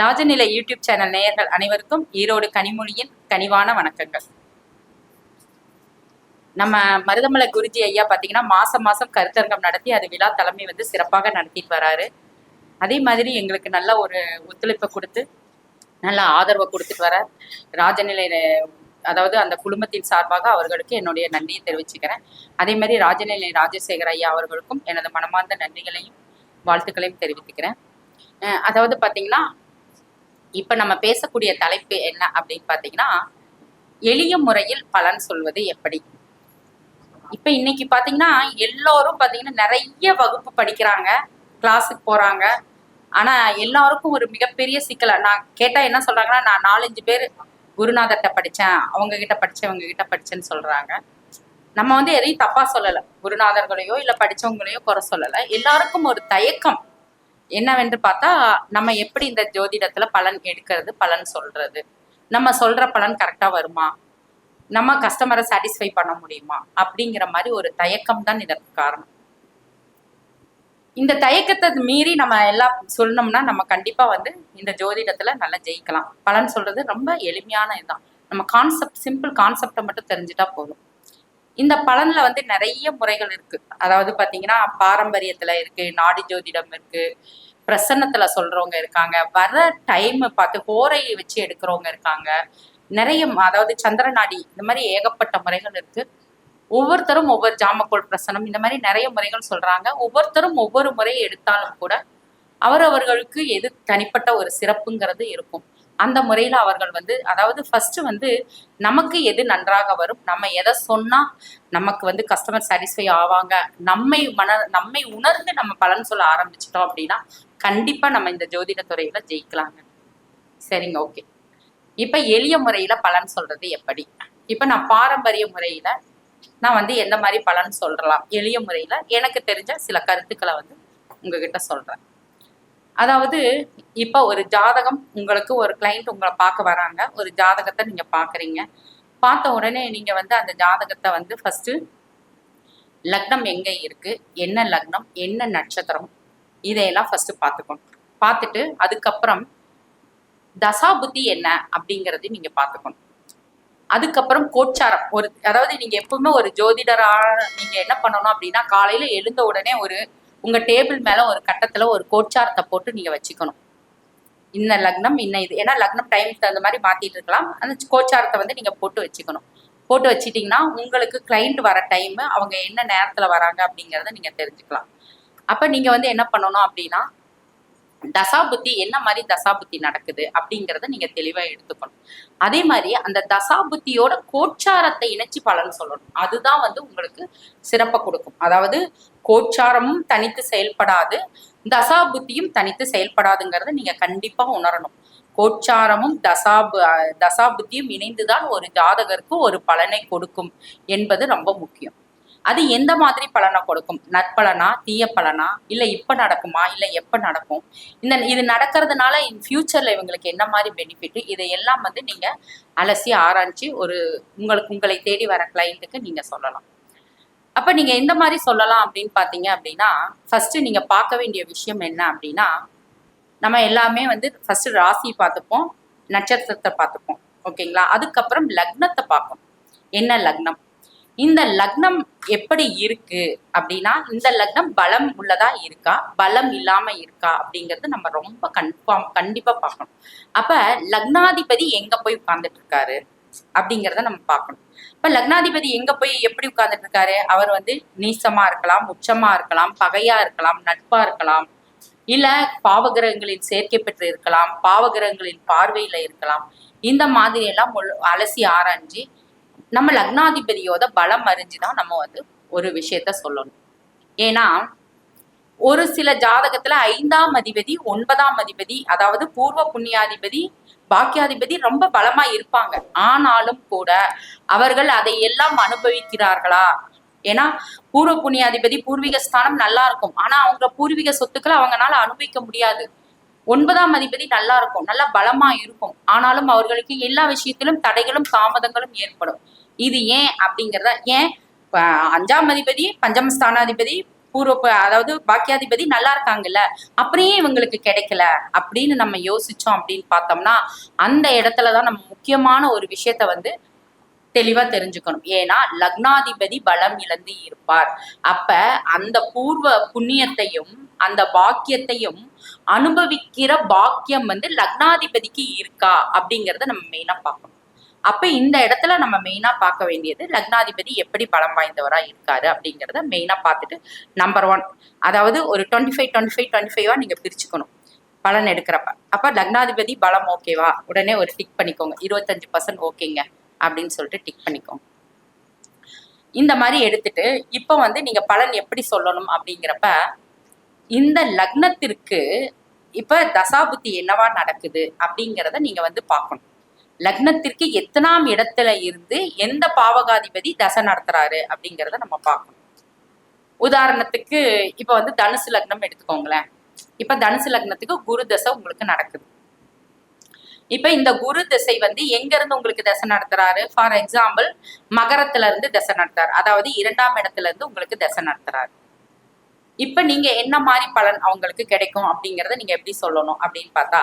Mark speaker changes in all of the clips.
Speaker 1: Rajanilai YouTube channel நேயர்கள் அனைவருக்கும் ஈரோடு கனிமொழியின் கனிவான வணக்கங்கள். நம்ம மருதமலை குருஜி ஐயா பார்த்தீங்கன்னா மாசம் மாசம் கருத்தரங்கம் நடத்தி அது விழா தலைமை வந்து சிறப்பாக நடத்திட்டு வராரு. அதே மாதிரி எங்களுக்கு நல்ல ஒரு ஒத்துழைப்பை கொடுத்து நல்ல ஆதரவை கொடுத்துட்டு வர ராஜநிலை அதாவது அந்த குடும்பத்தின் சார்பாக அவர்களுக்கு என்னுடைய நன்றியை தெரிவிச்சுக்கிறேன். அதே மாதிரி ராஜநிலை ராஜசேகர் ஐயா அவர்களுக்கும் எனது மனமார்ந்த நன்றிகளையும் வாழ்த்துக்களையும் தெரிவித்துக்கிறேன். அதாவது பார்த்தீங்கன்னா இப்ப நம்ம பேசக்கூடிய தலைப்பு என்ன அப்படின்னு பாத்தீங்கன்னா எளிய முறையில் பலன் சொல்வது எப்படி? இப்ப இன்னைக்கு பாத்தீங்கன்னா எல்லாரும் பாத்தீங்கன்னா நிறைய வகுப்பு படிக்கிறாங்க கிளாஸுக்கு போறாங்க. ஆனா எல்லாருக்கும் ஒரு மிகப்பெரிய சிக்கல நான் கேட்டா என்ன சொல்றாங்கன்னா நான் நாலஞ்சு பேர் குருநாதர்கிட்ட படிச்சேன் அவங்க கிட்ட படித்தேன் அவங்க கிட்ட படிச்சேன்னு சொல்றாங்க. நம்ம வந்து எதையும் தப்பா சொல்லலை. குருநாதர்களையோ இல்லை படிச்சவங்களையோ குறை சொல்லலை. எல்லாருக்கும் ஒரு தயக்கம். என்னவென்று பார்த்தா நம்ம எப்படி இந்த ஜோதிடத்துல பலன் எடுக்கிறது பலன் சொல்றது? நம்ம சொல்ற பலன் கரெக்டா வருமா? நம்ம கஸ்டமரை சாட்டிஸ்ஃபை பண்ண முடியுமா? அப்படிங்கிற மாதிரி ஒரு தயக்கம் தான் இதற்கு காரணம். இந்த தயக்கத்தை மீறி நம்ம எல்லாம் சொன்னோம்னா நம்ம கண்டிப்பா வந்து இந்த ஜோதிடத்துல நல்லா ஜெயிக்கலாம். பலன் சொல்றது ரொம்ப எளிமையான இதுதான். நம்ம கான்செப்ட் சிம்பிள் கான்செப்டை மட்டும் தெரிஞ்சுட்டா போதும். இந்த பலன்ல வந்து நிறைய முறைகள் இருக்கு. அதாவது பாத்தீங்கன்னா பாரம்பரியத்துல இருக்கு நாடி ஜோதிடம் இருக்கு பிரசன்னத்துல சொல்றவங்க இருக்காங்க வர டைம் பார்த்து கோரையை வச்சு எடுக்கிறவங்க இருக்காங்க. நிறைய அதாவது சந்திர நாடி இந்த மாதிரி ஏகப்பட்ட முறைகள் இருக்கு. ஒவ்வொருத்தரும் ஒவ்வொரு ஜாமக்கோள் பிரசனம் இந்த மாதிரி நிறைய முறைகள் சொல்றாங்க. ஒவ்வொருத்தரும் ஒவ்வொரு முறையை எடுத்தாலும் கூட அவரவர்களுக்கு எது தனிப்பட்ட ஒரு சிறப்புங்கிறது இருக்கும். அந்த முறையில் அவர்கள் வந்து அதாவது ஃபர்ஸ்ட் வந்து நமக்கு எது நன்றாக வரும் நம்ம எதை சொன்னால் நமக்கு வந்து கஸ்டமர் சாட்டிஸ்ஃபை ஆவாங்க. நம்மை மன நம்மை உணர்ந்து நம்ம பலன் சொல்ல ஆரம்பிச்சிட்டோம் அப்படின்னா கண்டிப்பாக நம்ம இந்த ஜோதிட துறையில் ஜெயிக்கலாங்க. சரிங்க ஓகே இப்போ எளிய முறையில் பலன் சொல்றது எப்படி? இப்போ நான் பாரம்பரிய முறையில் நான் வந்து எந்த மாதிரி பலன் சொல்லலாம் எளிய முறையில் எனக்கு தெரிஞ்ச சில கருத்துக்களை வந்து உங்ககிட்ட சொல்கிறேன் அதாவது இப்போ ஒரு ஜாதகம் உங்களுக்கு ஒரு கிளைண்ட் உங்களை பார்க்க வராங்க. ஒரு ஜாதகத்தை நீங்க பாக்குறீங்க பார்த்த உடனே நீங்க வந்து அந்த ஜாதகத்தை வந்து ஃபர்ஸ்ட் லக்னம் எங்க இருக்கு? என்ன லக்னம்? என்ன நட்சத்திரம்? இதையெல்லாம் ஃபர்ஸ்ட் பார்த்துக்கணும். பார்த்துட்டு அதுக்கப்புறம் தசாபுத்தி என்ன? அப்படிங்கறது நீங்க பார்த்துக்கணும். அதுக்கப்புறம் கோச்சாரம். ஒரு அதாவது நீங்க எப்பவுமே ஒரு ஜோதிடரா நீங்க என்ன பண்ணணும் அப்படின்னா காலையில எழுந்த உடனே ஒரு உங்க டேபிள் மேல ஒரு கட்டத்துல ஒரு கோச்சாரத்தை போட்டு நீங்க வச்சுக்கணும். இன்ன லக்னம் இன்ன இது. ஏன்னா லக்னம் டைம் தகுந்த மாதிரி மாத்திட்டு இருக்கலாம். அந்த கோச்சாரத்தை வந்து நீங்க போட்டு வச்சுக்கணும். போட்டு வச்சிட்டீங்கன்னா உங்களுக்கு கிளைண்ட் வர டைம் அவங்க என்ன நேரத்துல வராங்க அப்படிங்கறத நீங்க தெரிஞ்சுக்கலாம். அப்ப நீங்க வந்து என்ன பண்ணணும் அப்படின்னா தசாபுத்தி என்ன மாதிரி தசாபுத்தி நடக்குது அப்படிங்கறத நீங்க தெளிவா எடுத்துக்கணும். அதே மாதிரி அந்த தசாபுத்தியோட கோச்சாரத்தை இணைச்சு பலன் சொல்லணும். அதுதான் வந்து உங்களுக்கு சிறப்பை கொடுக்கும். அதாவது கோச்சாரமும் தனித்து செயல்படாது தசாபுத்தியும் தனித்து செயல்படாதுங்கிறத நீங்க கண்டிப்பா உணரணும். கோச்சாரமும் தசாபு அஹ் தசாபுத்தியும் இணைந்துதான் ஒரு ஜாதகருக்கு ஒரு பலனை கொடுக்கும் என்பது ரொம்ப முக்கியம். அது எந்த மாதிரி பலனை கொடுக்கும்? நற்பலனா தீய பலனா? இல்லை இப்போ நடக்குமா? இல்லை எப்போ நடக்கும்? இந்த இது நடக்கிறதுனால இன் ஃபியூச்சரில் இவங்களுக்கு என்ன மாதிரி பெனிஃபிட் இதையெல்லாம் வந்து நீங்கள் அலசி ஆராய்ச்சி ஒரு உங்களுக்கு உங்களை தேடி வர கிளைண்ட்டுக்கு நீங்கள் சொல்லலாம். அப்ப நீங்க எந்த மாதிரி சொல்லலாம் அப்படின்னு பாத்தீங்க அப்படின்னா ஃபர்ஸ்ட் நீங்க பார்க்க வேண்டிய விஷயம் என்ன அப்படின்னா நம்ம எல்லாமே வந்து ஃபர்ஸ்ட் ராசி பார்த்துப்போம் நட்சத்திரத்தை பார்த்துப்போம். ஓகேங்களா? அதுக்கப்புறம் லக்னத்தை பார்ப்போம். என்ன லக்னம்? இந்த லக்னம் எப்படி இருக்கு அப்படின்னா இந்த லக்னம் பலம் உள்ளதா இருக்கா? பலம் இல்லாம இருக்கா? அப்படிங்கிறது நம்ம ரொம்ப கன்ஃபார்ம் கண்டிப்பா பார்க்கணும். அப்ப லக்னாதிபதி எங்க போய் உட்கார்ந்துட்டு இருக்காரு? அப்படிங்கிறத நம்ம பார்க்கணும். இப்ப லக்னாதிபதி எங்க போய் எப்படி உட்கார்ந்துட்டு இருக்காரு? அவர் வந்து நீசமா இருக்கலாம் உச்சமா இருக்கலாம் பகையா இருக்கலாம் நட்பா இருக்கலாம் இல்ல பாவகிரகங்களின் சேர்க்கை பெற்று இருக்கலாம் பாவகிரகங்களின் பார்வையில இருக்கலாம். இந்த மாதிரி எல்லாம் முழு- அலசி ஆராய்ஞ்சு நம்ம லக்னாதிபதியோட பலம் அறிஞ்சுதான் நம்ம வந்து ஒரு விஷயத்த சொல்லணும். ஏன்னா ஒரு சில ஜாதகத்துல ஐந்தாம் அதிபதி ஒன்பதாம் அதிபதி அதாவது பூர்வ புண்ணியாதிபதி பாக்கியாதிபதி ரொம்ப பலமா இருப்பாங்க. ஆனாலும் கூட அவர்கள் அதை எல்லாம் அனுபவிக்கிறார்களா? ஏன்னா பூர்வ புண்ணியாதிபதி பூர்வீக ஸ்தானம் நல்லா இருக்கும். ஆனா அவங்க பூர்வீக சொத்துக்களை அவங்கனால அனுபவிக்க முடியாது. ஒன்பதாம் அதிபதி நல்லா இருக்கும். நல்லா பலமா இருக்கும். ஆனாலும் அவர்களுக்கு எல்லா விஷயத்திலும் தடைகளும் தாமதங்களும் ஏற்படும். இது ஏன் அப்படிங்கிறத ஏன் அஞ்சாம் அதிபதி பஞ்சம ஸ்தானாதிபதி பூர்வ அதாவது பாக்கியாதிபதி நல்லா இருக்காங்கல்ல. அப்படியே இவங்களுக்கு கிடைக்கல? அப்படின்னு நம்ம யோசிச்சோம் அப்படின்னு பார்த்தோம்னா அந்த இடத்துலதான் நம்ம முக்கியமான ஒரு விஷயத்த வந்து தெளிவா தெரிஞ்சுக்கணும். ஏன்னா லக்னாதிபதி பலம் இழந்து இருப்பார். அப்ப அந்த பூர்வ புண்ணியத்தையும் அந்த பாக்கியத்தையும் அனுபவிக்கிற பாக்கியம் வந்து லக்னாதிபதிக்கு இருக்கா அப்படிங்கறத நம்ம மெயினா பார்க்கணும். அப்ப இந்த இடத்துல நம்ம மெயினா பார்க்க வேண்டியது லக்னாதிபதி எப்படி பலம் வாய்ந்தவரா இருக்காரு அப்படிங்கிறத மெயினா பார்த்துட்டு நம்பர் ஒன் அதாவது ஒரு twenty five twenty five twenty ஃபைவா நீங்க பிரிச்சுக்கணும். பலன் எடுக்கிறப்ப. அப்ப லக்னாதிபதி பலம் ஓகேவா உடனே ஒரு டிக் பண்ணிக்கோங்க. இருபத்தஞ்சு பர்சன்ட் ஓகேங்க அப்படின்னு சொல்லிட்டு டிக் பண்ணிக்கோங்க. இந்த மாதிரி எடுத்துட்டு இப்போ வந்து நீங்க பலன் எப்படி சொல்லணும் அப்படிங்கிறப்ப இந்த லக்னத்திற்கு இப்ப தசாபுத்தி என்னவா நடக்குது அப்படிங்கிறத நீங்க வந்து பார்க்கணும். லக்னத்திற்கு எத்தனாம் இடத்துல இருந்து எந்த பாவகாதிபதி தசை நடத்துறாரு அப்படிங்கிறத நம்ம பார்க்கணும். உதாரணத்துக்கு இப்ப வந்து தனுசு லக்னம் எடுத்துக்கோங்களேன். இப்ப தனுசு லக்னத்துக்கு குரு தசை உங்களுக்கு நடக்குது. இப்ப இந்த குரு திசை வந்து எங்க இருந்து உங்களுக்கு தசை நடத்துறாரு? ஃபார் எக்ஸாம்பிள் மகரத்துல இருந்து தசை நடத்துறாரு. அதாவது இரண்டாம் இடத்துல இருந்து உங்களுக்கு தசை நடத்துறாரு. இப்ப நீங்க என்ன மாதிரி பலன் அவங்களுக்கு கிடைக்கும் அப்படிங்கறத நீங்க எப்படி சொல்லணும் அப்படின்னு பார்த்தா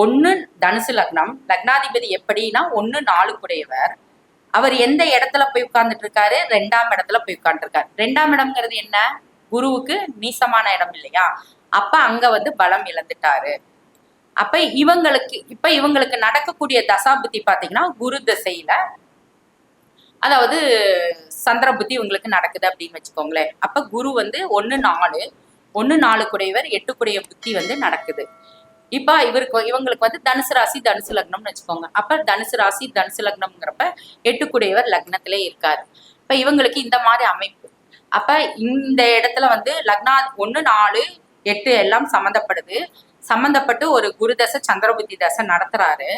Speaker 1: ஒண்ணு தனுசு லக்னம். லக்னாதிபதி எப்படின்னா ஒண்ணு நாளுக்குடையவர். அவர் எந்த இடத்துல போய் உட்கார்ந்துட்டு இருக்காரு ரெண்டாம் இடத்துல போய் உட்காந்துருக்காரு ரெண்டாம் இடம்ங்கிறது என்ன? குருவுக்கு நீசமான இடம் இல்லையா? அப்ப அங்க வந்து பலம் இழந்துட்டாரு. அப்ப இவங்களுக்கு இப்ப இவங்களுக்கு நடக்கக்கூடிய தசாபுத்தி பாத்தீங்கன்னா குரு திசையில அதாவது சந்திர புத்தி இவங்களுக்கு நடக்குது அப்படின்னு வச்சுக்கோங்களேன். அப்ப குரு வந்து ஒண்ணு நாலு ஒண்ணு நாலு குடையவர் எட்டு குடைய புத்தி வந்து நடக்குது. இப்போ இவருக்கு இவங்களுக்கு வந்து தனுசு ராசி தனுசு லக்னம்னு வச்சுக்கோங்க. அப்ப தனுசு ராசி தனுசு லக்னம்ங்கிறப்ப எட்டுக்குடையவர் லக்னத்திலே இருக்காரு. இப்ப இவங்களுக்கு இந்த மாதிரி அமைப்பு. அப்ப இந்த இடத்துல வந்து லக்னா ஒன்று நாலு எட்டு எல்லாம் சம்மந்தப்படுது. சம்மந்தப்பட்டு ஒரு குரு தசை சந்திரபுத்தி தசை நடத்துறாரு.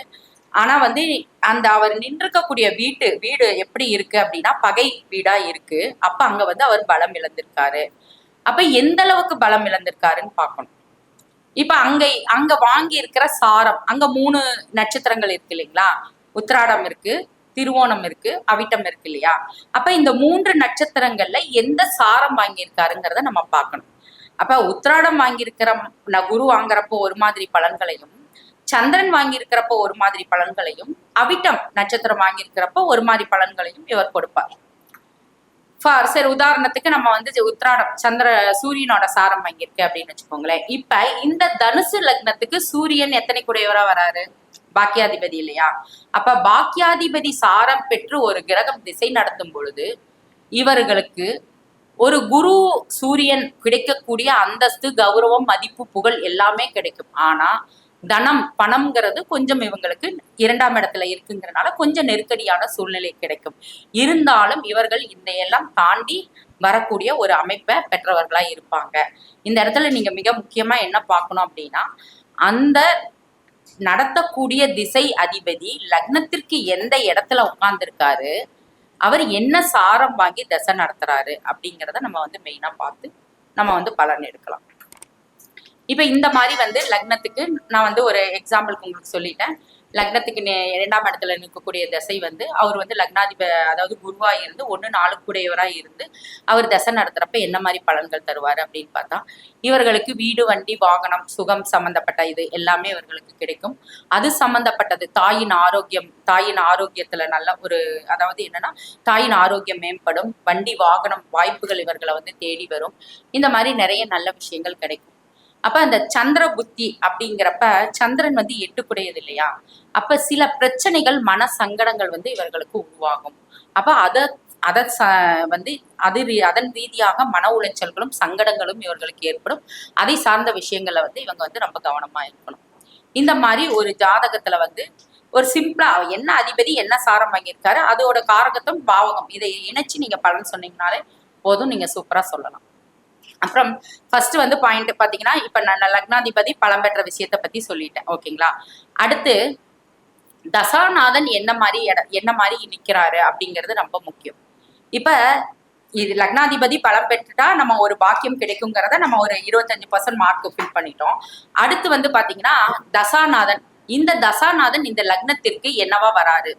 Speaker 1: ஆனா வந்து அந்த அவர் நின்றுக்கக்கூடிய வீட்டு வீடு எப்படி இருக்கு அப்படின்னா பகை வீடா இருக்கு. அப்ப அங்க வந்து அவர் பலம் இழந்திருக்காரு. அப்ப எந்த அளவுக்கு பலம் இழந்திருக்காருன்னு பார்க்கணும். இப்ப அங்க அங்க வாங்கி இருக்கிற சாரம் அங்க மூணு நட்சத்திரங்கள் இருக்கு இல்லைங்களா? உத்திராடம் இருக்கு திருவோணம் இருக்கு அவிட்டம் இருக்கு இல்லையா? அப்ப இந்த மூன்று நட்சத்திரங்கள்ல எந்த சாரம் வாங்கியிருக்காருங்கிறத நம்ம பார்க்கணும். அப்ப உத்திராடம் வாங்கியிருக்கிற ந- குரு வாங்குறப்போ ஒரு மாதிரி பலன்களையும் சந்திரன் வாங்கியிருக்கிறப்போ ஒரு மாதிரி பலன்களையும் அவிட்டம் நட்சத்திரம் வாங்கியிருக்கிறப்போ ஒரு மாதிரி பலன்களையும் இவர் கொடுப்பார். ஃபார் சரி உதாரணத்துக்கு நம்ம வந்து உத்ராடம் சந்திர சூரியனோட சாரம் வாங்கியிருக்கு அப்படின்னு வச்சுக்கோங்களேன். இப்ப இந்த தனுசு லக்னத்துக்கு சூரியன் எத்தனை குடையவரா வராரு? பாக்கியாதிபதி இல்லையா? அப்ப பாக்கியாதிபதி சாரம் பெற்று ஒரு கிரகம் திசை நடத்தும் பொழுது இவர்களுக்கு ஒரு குரு சூரியன் கிடைக்கக்கூடிய அந்தஸ்து கௌரவம் மதிப்பு புகழ் எல்லாமே கிடைக்கும். ஆனா தனம் பணம்ங்கிறது கொஞ்சம் இவங்களுக்கு இரண்டாம் இடத்துல இருக்குங்கிறனால கொஞ்சம் நெருக்கடியான சூழ்நிலை கிடைக்கும். இருந்தாலும் இவர்கள் இந்த எல்லாம் தாண்டி வரக்கூடிய ஒரு அமைப்பை பெற்றவர்களா இருப்பாங்க. இந்த இடத்துல நீங்க மிக முக்கியமா என்ன பார்க்கணும் அப்படின்னா அந்த நடத்தக்கூடிய திசை அதிபதி லக்னத்திற்கு எந்த இடத்துல உட்கார்ந்துருக்காரு அவர் என்ன சாரம் வாங்கி தசை நடத்துறாரு அப்படிங்கிறத நம்ம வந்து மெயினா பார்த்து நம்ம வந்து பலன் எடுக்கலாம். இப்போ இந்த மாதிரி வந்து லக்னத்துக்கு நான் வந்து ஒரு எக்ஸாம்பிளுக்கு உங்களுக்கு சொல்லிட்டேன். லக்னத்துக்கு நே- இரண்டாம் இடத்துல நிற்கக்கூடிய தசை வந்து அவர் வந்து லக்னாதிப அதாவது குருவாக இருந்து ஒன்று நாலு இருந்து அவர் தசை நடத்துகிறப்ப என்ன மாதிரி பலன்கள் தருவார் அப்படின்னு பார்த்தா இவர்களுக்கு வீடு வண்டி வாகனம் சுகம் சம்பந்தப்பட்ட இது எல்லாமே இவர்களுக்கு கிடைக்கும். அது சம்பந்தப்பட்டது தாயின் ஆரோக்கியம் தாயின் ஆரோக்கியத்தில் நல்ல ஒரு அதாவது என்னன்னா தாயின் ஆரோக்கியம் மேம்படும் வண்டி வாகனம் வாய்ப்புகள் இவர்களை வந்து தேடி வரும். இந்த மாதிரி நிறைய நல்ல விஷயங்கள் கிடைக்கும். அப்ப அந்த சந்திர புத்தி அப்படிங்கிறப்ப சந்திரன் வந்து எட்டுக்குடையது இல்லையா அப்ப சில பிரச்சனைகள் மன சங்கடங்கள் வந்து இவர்களுக்கு உருவாகும். அப்ப அத அத வந்து அது அதன் ரீதியாக மன உளைச்சல்களும் சங்கடங்களும் இவர்களுக்கு ஏற்படும். அதை சார்ந்த விஷயங்கள்ல வந்து இவங்க வந்து ரொம்ப கவனமா இருக்கணும். இந்த மாதிரி ஒரு ஜாதகத்துல வந்து ஒரு சிம்பிளா என்ன அதிபதி என்ன சாரம் வாங்கியிருக்காரு அதோட காரகத்தும் பாவகம். இதை இணைச்சு நீங்க பலன் சொன்னீங்கனாலே போதும். நீங்க சூப்பரா சொல்லலாம். அப்புறம் ஃபர்ஸ்ட் வந்து பாயிண்ட் பாத்தீங்கன்னா இப்ப நான் லக்னாதிபதி பலம் பெற்ற விஷயத்த பத்தி சொல்லிட்டேன். ஓகேங்களா? அடுத்து தசாநாதன் என்ன மாதிரி இட என்ன மாதிரி நிக்கிறாரு அப்படிங்கிறது ரொம்ப முக்கியம். இப்ப இது லக்னாதிபதி பலம் பெற்றுட்டா நம்ம ஒரு பாக்கியம் கிடைக்குங்கிறத நம்ம ஒரு இருபத்தஞ்சு பர்சன்ட் மார்க் ஃபில் பண்ணிட்டோம். அடுத்து வந்து பாத்தீங்கன்னா தசாநாதன். இந்த தசாநாதன் இந்த லக்னத்திற்கு என்னவா வராரு?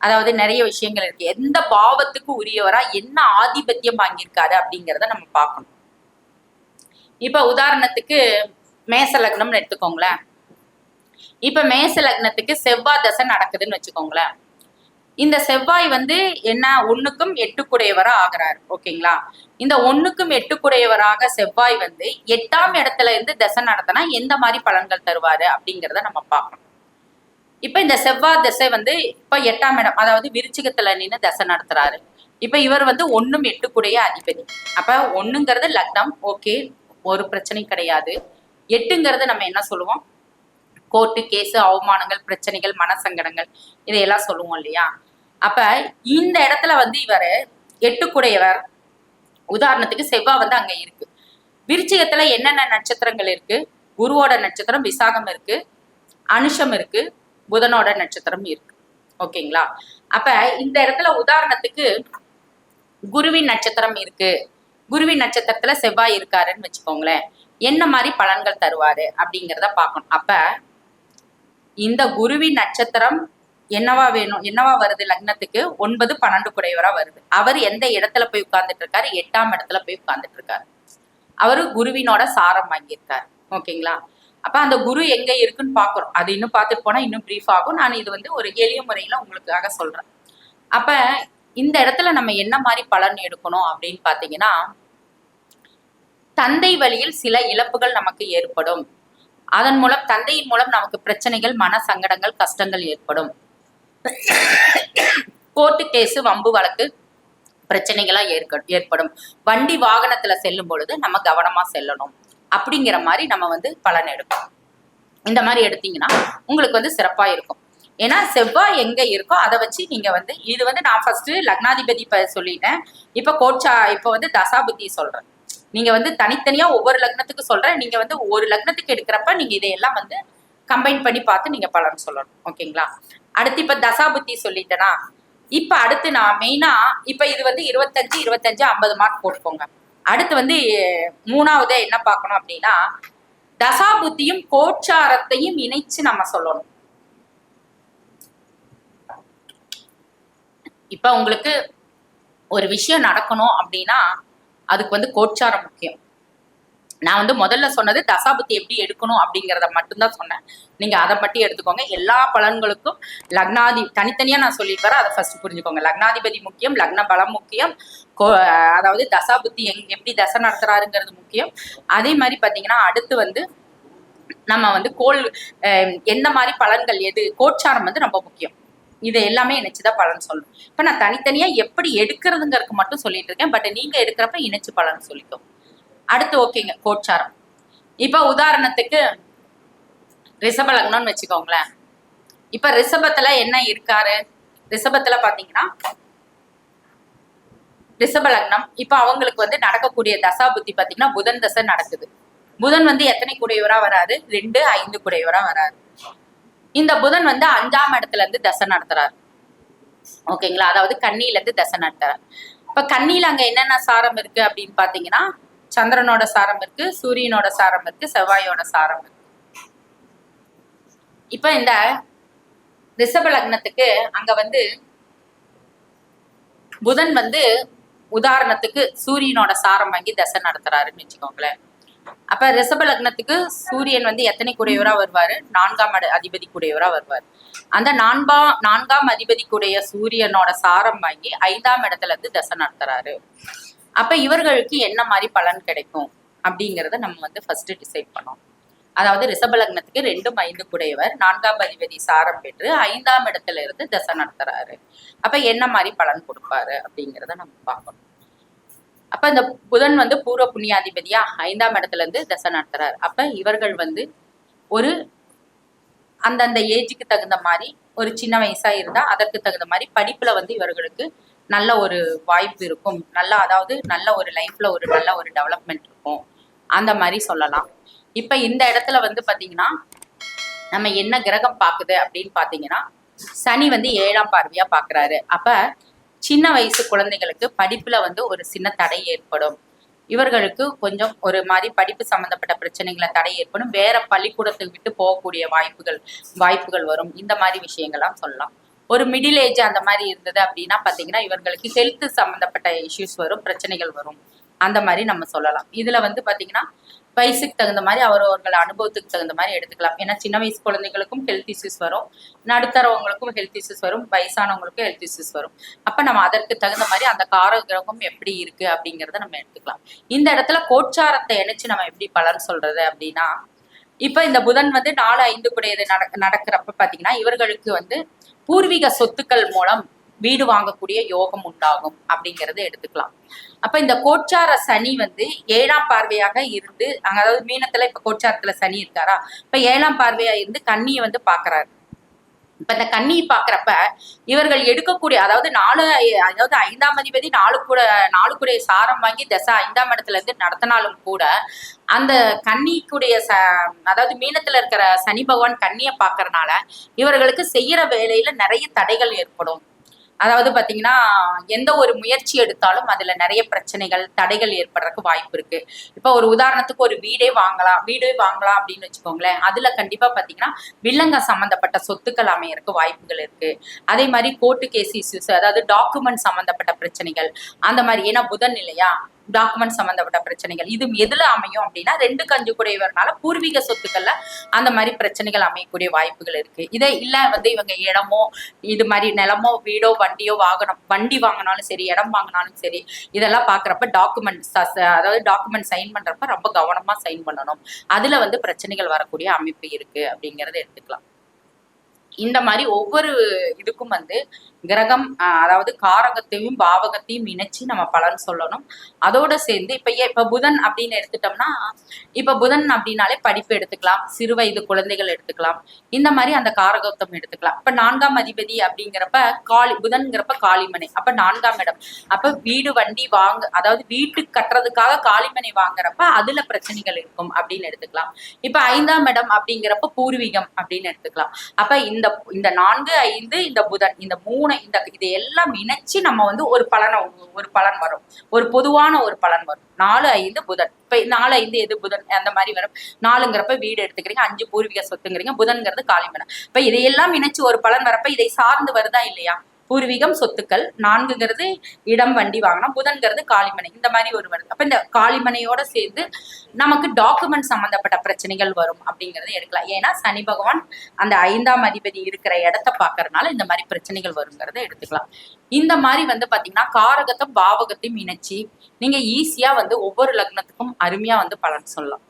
Speaker 1: அதாவது நிறைய விஷயங்கள் இருக்கு. எந்த பாவத்துக்கு உரியவரா என்ன ஆதிபத்தியம் வாங்கியிருக்காரு அப்படிங்கிறத நம்ம பார்க்கணும். இப்ப உதாரணத்துக்கு மேச லக்னம்னு எடுத்துக்கோங்களேன். இப்ப மேச லக்னத்துக்கு செவ்வாய் தசை நடக்குதுன்னு வச்சுக்கோங்களேன். இந்த செவ்வாய் வந்து என்ன ஒண்ணுக்கும் எட்டுக்குடையவரா ஆகிறாரு ஓகேங்களா? இந்த ஒண்ணுக்கும் எட்டுக்குடையவராக செவ்வாய் வந்து எட்டாம் இடத்துல இருந்து தசை நடத்தினா எந்த மாதிரி பலன்கள் தருவாரு அப்படிங்கிறத நம்ம பார்க்கணும். இப்ப இந்த செவ்வாய் தசை வந்து இப்ப எட்டாம் இடம் அதாவது விருச்சிகத்துல நின்று தசை நடத்துறாரு. இப்ப இவர் வந்து ஒன்னும் எட்டுக்குடைய அதிபதி. அப்ப ஒண்ணுங்கிறது லக்னம் ஓகே. ஒரு பிரச்சனை கிடையாது. எட்டுங்கிறது நம்ம என்ன சொல்லுவோம்? கோர்ட்டு கேஸு அவமானங்கள் பிரச்சனைகள் மனசங்கடங்கள் இதையெல்லாம் சொல்லுவோம் இல்லையா? அப்ப இந்த இடத்துல வந்து இவர் எட்டுக்குடையவர். உதாரணத்துக்கு செவ்வாய் வந்து அங்க இருக்கு. விருச்சிகத்துல என்னென்ன நட்சத்திரங்கள் இருக்கு? குருவோட நட்சத்திரம் விசாகம் இருக்கு. அனுஷம் இருக்கு. புதனோட நட்சத்திரம் இருக்கு. ஓகேங்களா? அப்ப இந்த இடத்துல உதாரணத்துக்கு குருவின் நட்சத்திரம் இருக்கு. குருவின் நட்சத்திரத்துல செவ்வாய் இருக்காருன்னு வச்சுக்கோங்களேன். என்ன மாதிரி பலன்கள் தருவாரு அப்படிங்கிறத பார்க்கணும். அப்ப இந்த குருவின் நட்சத்திரம் என்னவா வேணும் என்னவா வருது லக்னத்துக்கு? ஒன்பது பன்னெண்டு குறைவரா வருது. அவர் எந்த இடத்துல போய் உட்கார்ந்துட்டு இருக்காரு? எட்டாம் இடத்துல போய் உட்கார்ந்துட்டு இருக்காரு. அவரு குருவினோட சாரம் வாங்கியிருக்காரு. ஓகேங்களா? அப்ப அந்த குரு எங்க இருக்குன்னு பாக்குறோம் அது இன்னும் பார்த்துட்டு போனா இன்னும் பிரீஃப் ஆகும். நான் இது வந்து ஒரு எளிய முறையில உங்களுக்காக சொல்றேன். அப்ப இந்த இடத்துல நம்ம என்ன மாதிரி பலன் எடுக்கணும் அப்படின்னு பாத்தீங்கன்னா தந்தை வழியில் சில இழப்புகள் நமக்கு ஏற்படும். அதன் மூலம் தந்தையின் மூலம் நமக்கு பிரச்சனைகள் மன சங்கடங்கள் கஷ்டங்கள் ஏற்படும். கோர்ட்டு கேஸ் வம்பு வழக்கு பிரச்சனைகளா ஏற்க ஏற்படும். வண்டி வாகனத்துல செல்லும் பொழுது நம்ம கவனமா செல்லணும். அப்படிங்கிற மாதிரி நம்ம வந்து பலன் எடுக்கணும். இந்த மாதிரி எடுத்தீங்கன்னா உங்களுக்கு வந்து சிறப்பா இருக்கும். ஏன்னா செவ்வாய் எங்க இருக்கோ அதை வச்சு நீங்க வந்து இது வந்து நான் ஃபர்ஸ்ட் லக்னாதிபதி சொல்லிட்டேன். இப்ப கோட்சா இப்ப வந்து தசாபுத்தி சொல்றேன். நீங்க வந்து தனித்தனியா ஒவ்வொரு லக்னத்துக்கு சொல்றேன். நீங்க வந்து ஒரு லக்னத்துக்கு எடுக்கிறப்ப நீங்க இதையெல்லாம் வந்து கம்பைன் பண்ணி பார்த்து நீங்க பலன் சொல்லணும். ஓகேங்களா? அடுத்து இப்ப தசாபுத்தி சொல்லிட்டேனா? இப்ப அடுத்து நான் மெயினா இப்ப இது வந்து இருபத்தஞ்சு இருபத்தஞ்சு ஐம்பது மார்க் போட்டுக்கோங்க. அடுத்து வந்து மூணாவது என்ன பார்க்கணும் அப்படின்னா தசாபுத்தியும் கோச்சாரத்தையும் இணைச்சு நம்ம சொல்லணும். இப்போ உங்களுக்கு ஒரு விஷயம் நடக்கணும் அப்படின்னா அதுக்கு வந்து கோச்சாரம் முக்கியம். நான் வந்து முதல்ல சொன்னது தசாபுத்தி எப்படி எடுக்கணும் அப்படிங்கிறத மட்டும்தான் சொன்னேன். நீங்க அதை மட்டும் எடுத்துக்கோங்க. எல்லா பலன்களுக்கும் லக்னாதி தனித்தனியா நான் சொல்லிட்டு வரேன் அதை ஃபர்ஸ்ட் புரிஞ்சுக்கோங்க. லக்னாதிபதி முக்கியம் லக்ன பலம் முக்கியம் கோ- அதாவது தசாபுத்தி எங் எப்படி தசை நடத்துறாருங்கிறது முக்கியம். அதே மாதிரி பாத்தீங்கன்னா அடுத்து வந்து நம்ம வந்து கோல் எந்த மாதிரி பலன்கள் எது கோட்சாரம் வந்து ரொம்ப முக்கியம். இது எல்லாமே இணைச்சுதான் பலன் சொல்லணும் இப்ப நான் தனித்தனியா எப்படி எடுக்கிறதுங்கிறதுக்கு மட்டும் சொல்லிட்டு இருக்கேன். பட் நீங்க எடுக்கிறப்ப இணைச்சு பலன் சொல்லிக்கும் அடுத்து ஓகேங்க கோச்சாரம். இப்ப உதாரணத்துக்கு ரிஷப லக்னம்னு வச்சுக்கோங்களேன். இப்ப ரிஷபத்துல என்ன இருக்காரு? ரிஷபத்துல பாத்தீங்கன்னா ரிஷப லக்னம் இப்ப அவங்களுக்கு வந்து நடக்கக்கூடிய தசா புத்தி பாத்தீங்கன்னா புதன் தசை நடக்குது. புதன் வந்து எத்தனை குடையவரா வராது ரெண்டு ஐந்து குடையவரா வராது இந்த புதன் வந்து அஞ்சாம் இடத்துல இருந்து தசை நடத்துறாரு. ஓகேங்களா? அதாவது கண்ணியில இருந்து தசை நடத்துறாரு. இப்ப கண்ணியில அங்க என்னென்ன சாரம் இருக்கு அப்படின்னு பாத்தீங்கன்னா சந்திரனோட சாரம் இருக்கு சூரியனோட சாரம் இருக்கு செவ்வாயோட சாரம் இருக்கு. இப்ப இந்த ரிஷப லக்னத்துக்கு அங்க வந்து புதன் வந்து உதாரணத்துக்கு சூரியனோட சாரம் வாங்கி தசை நடத்துறாருன்னு வச்சுக்கோங்களேன். அப்ப ரிஷப லக்னத்துக்கு சூரியன் வந்து எத்தனை குடையவரா வருவாரு? நான்காம் அதிபதி குடையவரா வருவார். அந்த நான்காம் நான்காம் அதிபதி கூடிய சூரியனோட சாரம் வாங்கி ஐந்தாம் இடத்துல இருந்து தசை நடத்துறாரு. அப்ப இவர்களுக்கு என்ன மாதிரி பலன் கிடைக்கும்? அப்படிங்கறத நம்ம வந்து ஃபர்ஸ்ட் டிசைட் பண்ணோம். அதாவது ரிஷப லக்னத்துக்கு ரெண்டும் ஐந்து குடையவர் நான்காம் அதிபதி சாரம் பெற்று ஐந்தாம் இடத்துல இருந்து தசை நடத்துறாரு. அப்ப என்ன மாதிரி பலன் கொடுப்பாரு அப்படிங்கறத நம்ம பார்க்கணும். அப்ப இந்த புதன் வந்து பூர்வ புண்ணியாதிபதியா ஐந்தாம் இடத்துல இருந்து தசை நடத்துறாரு. அப்ப இவர்கள் வந்து ஒரு அந்தந்த ஏஜுக்கு தகுந்த மாதிரி ஒரு சின்ன வயசா இருந்தா அதற்கு தகுந்த மாதிரி படிப்புல வந்து இவர்களுக்கு நல்ல ஒரு வாய்ப்பு இருக்கும். நல்ல அதாவது நல்ல ஒரு லைஃப்ல ஒரு நல்ல ஒரு டெவலப்மெண்ட் இருக்கும். அந்த மாதிரி சொல்லலாம். இப்ப இந்த இடத்துல வந்து பாத்தீங்கன்னா நம்ம என்ன கிரகம் பாக்குது அப்படின்னு பாத்தீங்கன்னா சனி வந்து ஏழாம் பார்வையா பாக்குறாரு. அப்ப சின்ன வயசு குழந்தைகளுக்கு படிப்புல வந்து ஒரு சின்ன தடை ஏற்படும். இவர்களுக்கு கொஞ்சம் ஒரு மாதிரி படிப்பு சம்பந்தப்பட்ட பிரச்சனைகளை தடை ஏற்படும். வேற பள்ளிக்கூடத்துக்கு விட்டு போகக்கூடிய வாய்ப்புகள் வாய்ப்புகள் வரும். இந்த மாதிரி விஷயங்கள்லாம் சொல்லலாம். ஒரு மிடில் ஏஜ் அந்த மாதிரி இருந்தது அப்படின்னா பாத்தீங்கன்னா இவர்களுக்கு ஹெல்த் சம்பந்தப்பட்ட இஷ்யூஸ் வரும் பிரச்சனைகள் வரும். அந்த மாதிரி நம்ம சொல்லலாம். இதுல வந்து பாத்தீங்கன்னா வயசுக்கு தகுந்த மாதிரி அவர் அவர்கள் அனுபவத்துக்கு தகுந்த மாதிரி எடுத்துக்கலாம். ஏன்னா சின்ன வயசு குழந்தைகளுக்கும் ஹெல்த் இஷ்யூஸ் வரும். நடுத்தரவங்களுக்கும் ஹெல்த் இஷ்யூஸ் வரும். வயசானவங்களுக்கும் ஹெல்த் இஷ்யூஸ் வரும். அப்ப நம்ம அதற்கு தகுந்த மாதிரி அந்த கார கிரகம் எப்படி இருக்கு அப்படிங்கிறத நம்ம எடுத்துக்கலாம். இந்த இடத்துல கோச்சாரத்தை இணைச்சு நம்ம எப்படி பலன் சொல்றது அப்படின்னா இப்ப இந்த புதன் வந்து நாலு ஐந்து குடையது நடக்கிறப்ப பாத்தீங்கன்னா இவர்களுக்கு வந்து பூர்வீக சொத்துக்கள் மூலம் வீடு வாங்கக்கூடிய யோகம் உண்டாகும் அப்படிங்கறத எடுத்துக்கலாம். அப்ப இந்த கோச்சார சனி வந்து ஏழாம் பார்வையாக இருந்து அதாவது மீனத்துல இப்ப கோச்சாரத்துல சனி இருக்காரா? இப்ப ஏழாம் பார்வையா இருந்து கண்ணியை வந்து பாக்குறாரு இப்ப இந்த கன்னியை பாக்குறப்ப இவர்கள் எடுக்கக்கூடிய அதாவது நாலு அதாவது ஐந்தாம் அதிபதி நாலு கூட நாலு கூடிய சாரம் வாங்கி தசை ஐந்தாம் இடத்துல இருந்து நடத்தினாலும் கூட அந்த கன்னிக்குடைய ச அதாவது மீனத்துல இருக்கிற சனி பகவான் கண்ணியை பாக்குறதுனால இவர்களுக்கு செய்யற வேலையில நிறைய தடைகள் ஏற்படும். அதாவது பாத்தீங்கன்னா எந்த ஒரு முயற்சி எடுத்தாலும் அதுல நிறைய பிரச்சனைகள் தடைகள் ஏற்படுறதுக்கு வாய்ப்பு இருக்கு. இப்ப ஒரு உதாரணத்துக்கு ஒரு வீடே வாங்கலாம் வீடே வாங்கலாம் அப்படின்னு வச்சுக்கோங்களேன். அதுல கண்டிப்பா பாத்தீங்கன்னா வில்லங்க சம்பந்தப்பட்ட சொத்துக்கள் அமையறதுக்கு வாய்ப்புகள் இருக்கு. அதே மாதிரி கோர்ட்டு கேஸ் இஷ்யூஸ் அதாவது டாக்குமெண்ட் சம்பந்தப்பட்ட பிரச்சனைகள் அந்த மாதிரி. ஏன்னா புதன் இல்லையா? டாக்குமெண்ட் சம்பந்தப்பட்ட பிரச்சனைகள். இது எதுல அமையும் அப்படின்னா ரெண்டு கஞ்சு குடையவர்னால பூர்வீக சொத்துக்கள்ல அந்த மாதிரி பிரச்சனைகள் அமையக்கூடிய வாய்ப்புகள் இருக்கு. இதை இல்ல வந்து இவங்க இடமோ இது மாதிரி நிலமோ வீடோ வண்டியோ வாகனம் வண்டி வாங்கினாலும் சரி இடம் வாங்கினாலும் சரி இதெல்லாம் பாக்குறப்ப டாக்குமெண்ட் அதாவது டாக்குமெண்ட் சைன் பண்றப்ப ரொம்ப கவனமா சைன் பண்ணணும். அதுல வந்து பிரச்சனைகள் வரக்கூடிய அமைப்பு இருக்கு அப்படிங்கறத எடுத்துக்கலாம். இந்த மாதிரி ஒவ்வொரு இதுக்கும் வந்து கிரகம் ஆஹ் அதாவது காரகத்தையும் பாவகத்தையும் இணைச்சு நம்ம பலன் சொல்லணும். அதோட சேர்ந்து இப்ப இப்ப புதன் அப்படின்னு எடுத்துட்டோம்னா இப்ப புதன் அப்படின்னாலே படிப்பு எடுத்துக்கலாம் சிறு வயது குழந்தைகள் எடுத்துக்கலாம். இந்த மாதிரி அந்த காரகத்தம் எடுத்துக்கலாம். இப்ப நான்காம் அதிபதி அப்படிங்கிறப்ப காளி புதன்ங்கிறப்ப காளிமனை. அப்ப நான்காம் இடம். அப்ப வீடு வண்டி வாங்க அதாவது வீட்டுக்கு கட்டுறதுக்காக காளிமனை வாங்குறப்ப அதுல பிரச்சனைகள் இருக்கும் அப்படின்னு எடுத்துக்கலாம். இப்ப ஐந்தாம் இடம் அப்படிங்கிறப்ப பூர்வீகம் அப்படின்னு எடுத்துக்கலாம். அப்ப இந்த இந்த நான்கு ஐந்து இந்த புதன் இந்த மூணு இந்த இது எல்லாம் இணைச்சு நம்ம வந்து ஒரு பலனை ஒரு பலன் வரும். ஒரு பொதுவான ஒரு பலன் வரும். நாலு ஐந்து புதன். இப்ப நாலு ஐந்து எது புதன்? அந்த மாதிரி வரும். நாலுங்கிறப்ப வீடு எடுத்துக்கிறீங்க அஞ்சு பூர்வீக சொத்துங்கிறீங்க புதன்கிறது காலிமனம் இப்ப இதையெல்லாம் இணைச்சு ஒரு பலன் வரப்ப இதை சார்ந்து வருதா இல்லையா? பூர்வீகம் சொத்துக்கள் நான்குங்கிறது இடம் வண்டி வாங்கணும் புதன்கிறது காளிமனை. இந்த மாதிரி ஒரு வருது. அப்ப இந்த காளிமனையோட சேர்ந்து நமக்கு டாக்குமெண்ட் சம்பந்தப்பட்ட பிரச்சனைகள் வரும் அப்படிங்கறத எடுக்கலாம். ஏன்னா சனி பகவான் அந்த ஐந்தாம் அதிபதி இருக்கிற இடத்த பாக்குறதுனால இந்த மாதிரி பிரச்சனைகள் வருங்கிறத எடுத்துக்கலாம். இந்த மாதிரி வந்து பாத்தீங்கன்னா காரகத்தை பாவகத்தையும் இணைச்சி நீங்க ஈஸியா வந்து ஒவ்வொரு லக்னத்துக்கும் அருமையா வந்து பலன் சொல்லலாம்.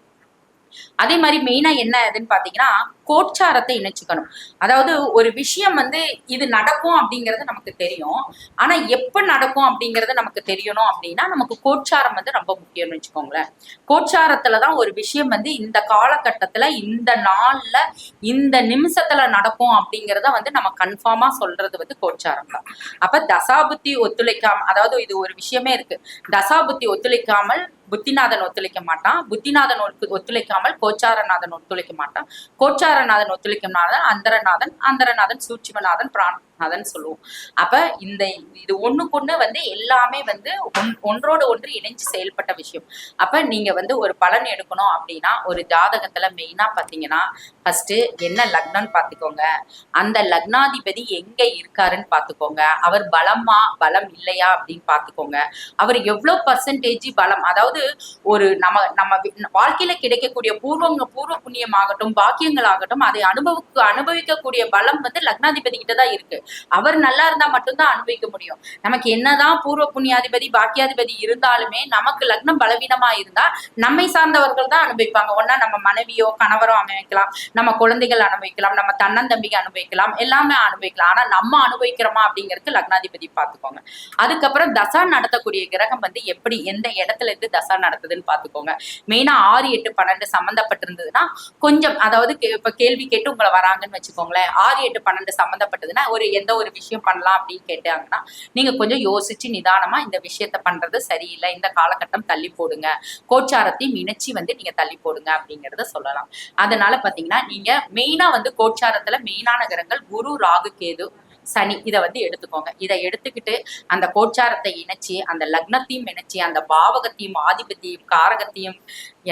Speaker 1: அதே மாதிரி மெயினா என்ன இதுன்னு பாத்தீங்கன்னா கோட்சாரத்தை இணைச்சுக்கணும். அதாவது ஒரு விஷயம் வந்து இது நடக்கும் அப்படிங்கிறது நமக்கு தெரியும். ஆனா எப்ப நடக்கும் அப்படிங்கறது நமக்கு தெரியணும் அப்படின்னா நமக்கு கோட்சாரம் வந்து ரொம்ப முக்கியம்னு வச்சுக்கோங்களேன். கோட்சாரத்துலதான் ஒரு விஷயம் வந்து இந்த காலகட்டத்துல இந்த நாள்ல இந்த நிமிஷத்துல நடக்கும் அப்படிங்கறத வந்து நம்ம கன்ஃபார்மா சொல்றது வந்து கோட்சாரம் தான். அப்ப தசாபுத்தி ஒத்துழைக்காம அதாவது இது ஒரு விஷயமே இருக்கு. தசாபுத்தி ஒத்துழைக்காமல் புத்திநாதன் ஒத்துழைக்க மாட்டான். புத்திநாதன் ஒத்துழைக்காமல் கோச்சாரநாதன் ஒத்துழைக்க மாட்டான். கோச்சாரநாதன் ஒத்துழைக்கனாதன் அந்தரநாதன் அந்தரநாதன் சூட்சுமநாதன் அதான் சொல்லுவோம். அப்ப இந்த இது ஒண்ணுக்கொண்ணு வந்து எல்லாமே வந்து ஒன்- ஒன்றோடு ஒன்று இணைஞ்சு செயல்பட்ட விஷயம். அப்ப நீங்க வந்து ஒரு பலன் எடுக்கணும் அப்படின்னா ஒரு ஜாதகத்துல மெயினா பாத்தீங்கன்னா ஃபர்ஸ்ட் என்ன லக்னம்னு பாத்துக்கோங்க. அந்த லக்னாதிபதி எங்க இருக்காருன்னு பாத்துக்கோங்க. அவர் பலமா பலம் இல்லையா அப்படின்னு பாத்துக்கோங்க. அவர் எவ்வளவு பர்சன்டேஜ் பலம் அதாவது ஒரு நம்ம நம்ம வாழ்க்கையில கிடைக்கக்கூடிய பூர்வங்க பூர்வ புண்ணியம் ஆகட்டும் பாக்கியங்கள் ஆகட்டும் அதை அனுபவிக்க அனுபவிக்கக்கூடிய பலம் வந்து லக்னாதிபதி கிட்ட தான் இருக்கு. அவர் நல்லா இருந்தா மட்டும்தான் அனுபவிக்க முடியும். நமக்கு என்னதான் பூர்வ புண்ணியாதிபதி பாக்கியாதிபதி இருந்தாலுமே நமக்கு லக்னம் பலவீனமா இருந்தா நம்மை சார்ந்தவர்கள் தான் அனுபவிப்பாங்க. ஒன்னா நம்ம மனைவியோ கணவரோ அமைக்கலாம். நம்ம குழந்தைகள் அனுபவிக்கலாம். நம்ம தன்னந்தம்பிக்கு அனுபவிக்கலாம். எல்லாமே அனுபவிக்கலாம். ஆனா நம்ம அனுபவிக்கிறோமா அப்படிங்கிறது லக்னாதிபதி பார்த்துக்கோங்க. அதுக்கப்புறம் தசா நடத்தக்கூடிய கிரகம் வந்து எப்படி எந்த இடத்துல இருந்து தசா நடத்துதுன்னு பார்த்துக்கோங்க. மெயினா ஆறு எட்டு பன்னெண்டு சம்மந்தப்பட்டிருந்ததுன்னா கொஞ்சம் அதாவது இப்ப கேள்வி கேட்டு உங்களை வராங்கன்னு வச்சுக்கோங்களேன். ஆறு எட்டு பன்னெண்டு சம்மந்தப்பட்டதுன்னா ஒரு எந்த ஒரு விஷயம் பண்ணலாம் அப்படின்னு கேட்டாங்கன்னா நீங்க கொஞ்சம் யோசிச்சு நிதானமா இந்த விஷயத்த பண்றது சரியில்லை. இந்த காலகட்டம் தள்ளி போடுங்க. கோச்சாரத்தையும் இணைச்சி வந்து நீங்க தள்ளி போடுங்க அப்படிங்கறத சொல்லலாம். அதனால பாத்தீங்கன்னா நீங்க மெயினா வந்து கோச்சாரத்துல மெயினான கிரகங்கள் குரு ராகு கேது சனி இதை வந்து எடுத்துக்கோங்க. இதை எடுத்துக்கிட்டு அந்த கோச்சாரத்தை இணைச்சி அந்த லக்னத்தையும் இணைச்சி அந்த பாவகத்தையும் ஆதிபத்தியும் காரகத்தையும்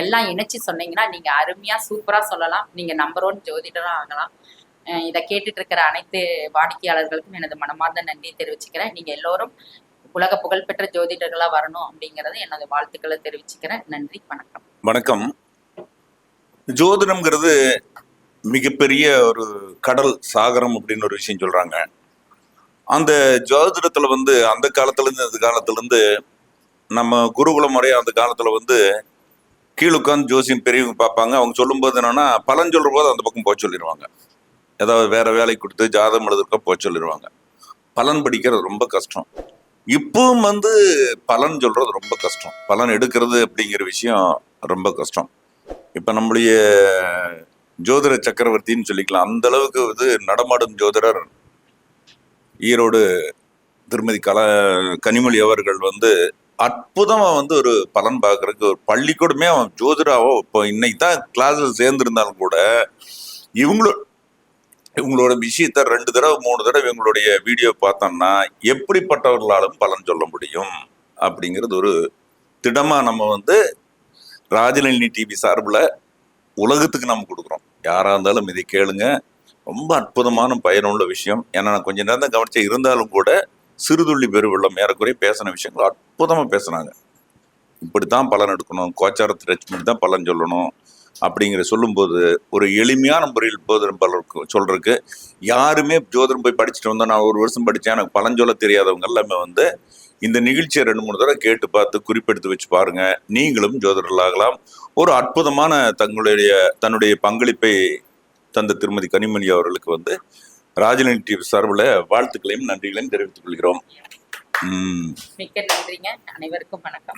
Speaker 1: எல்லாம் இணைச்சி சொன்னீங்கன்னா நீங்க அருமையா சூப்பரா சொல்லலாம். நீங்க நம்பர் ஒன் ஜோதிடரா ஆகலாம். இதை கேட்டுட்டு இருக்கிற அனைத்து வாடிக்கையாளர்களுக்கும் எனது மனமார்ந்த நன்றியை தெரிவிச்சுக்கிறேன். நீங்க எல்லோரும் உலக புகழ்பெற்ற ஜோதிடர்களா வரணும் அப்படிங்கறது எனது வாழ்த்துக்களை தெரிவிச்சுக்கிறேன். நன்றி வணக்கம்.
Speaker 2: வணக்கம். ஜோதிடம்ங்கிறது மிகப்பெரிய ஒரு கடல் சாகரம் அப்படின்னு ஒரு விஷயம் சொல்றாங்க. அந்த ஜோதிடத்துல வந்து அந்த காலத்துல இருந்து இந்த காலத்துல இருந்து நம்ம குருகுல முறையா அந்த காலத்துல வந்து கீழுக்காந்து ஜோசியம் பெரியவங்க பார்ப்பாங்க. அவங்க சொல்லும்போது என்னன்னா பலன் சொல்ற போது அந்த பக்கம் போக சொல்லிடுவாங்க. ஏதாவது வேற வேலைக்கு கொடுத்து ஜாதகம் எழுதுறக்க போக சொல்லிடுவாங்க. பலன் படிக்கிறது ரொம்ப கஷ்டம். இப்பவும் வந்து பலன் சொல்றது ரொம்ப கஷ்டம். பலன் எடுக்கிறது அப்படிங்கிற விஷயம் ரொம்ப கஷ்டம். இப்போ நம்முடைய ஜோதிட சக்கரவர்த்தின்னு சொல்லிக்கலாம். அந்த அளவுக்கு வந்து நடமாடும் ஜோதிடர் ஈரோடு திருமதி கல கனிமொழி அவர்கள் வந்து அற்புதமாக வந்து ஒரு பலன் பார்க்கறதுக்கு ஒரு பள்ளிக்கூடமே அவன் ஜோதிடாவோ இப்போ இன்னைக்கு தான் கிளாஸில் சேர்ந்துருந்தாலும் கூட இவங்களோ இவங்களோட விஷயத்த ரெண்டு தடவை மூணு தடவை இவங்களுடைய வீடியோ பார்த்தோம்னா எப்படிப்பட்டவர்களாலும் பலன் சொல்ல முடியும் அப்படிங்கிறது ஒரு திடமாக நம்ம வந்து ராஜநளினி டிவி சார்பில் உலகத்துக்கு நம்ம கொடுக்குறோம். யாராக இருந்தாலும் இதை கேளுங்க. ரொம்ப அற்புதமான பயனுள்ள விஷயம். ஏன்னா நான் கொஞ்ச நேரம் தான் கவனிச்சேன். இருந்தாலும் கூட சிறுதுள்ளி பெருவெள்ளம் ஏறக்குறைய பேசின விஷயங்கள் அற்புதமாக பேசுனாங்க. இப்படி தான் பலன் எடுக்கணும். கோச்சாரத்து ரெச்மெண்ட் தான் பலன் சொல்லணும். அப்படிங்கிற சொல்லும்போது ஒரு எளிமையான முறையில் ஜோதிடம் பலருக்கு சொல்றதுக்கு. யாருமே ஜோதிடம் போய் படிச்சுட்டு வந்தோம். நான் ஒரு வருஷம் படித்தேன் எனக்கு பழஞ்சொல்ல தெரியாதவங்க எல்லாமே வந்து இந்த நிகழ்ச்சியை ரெண்டு மூணு தடவை கேட்டு பார்த்து குறிப்பெடுத்து வச்சு பாருங்க. நீங்களும் ஜோதிடர்களாகலாம் ஒரு அற்புதமான தங்களுடைய தன்னுடைய பங்களிப்பை தந்த திருமதி கனிமணி அவர்களுக்கு வந்து ராஜநிலை டிவி சார்பில் வாழ்த்துக்களையும் நன்றிகளையும் தெரிவித்துக் கொள்கிறோம்.
Speaker 1: மிக்க நன்றிங்க. அனைவருக்கும் வணக்கம்.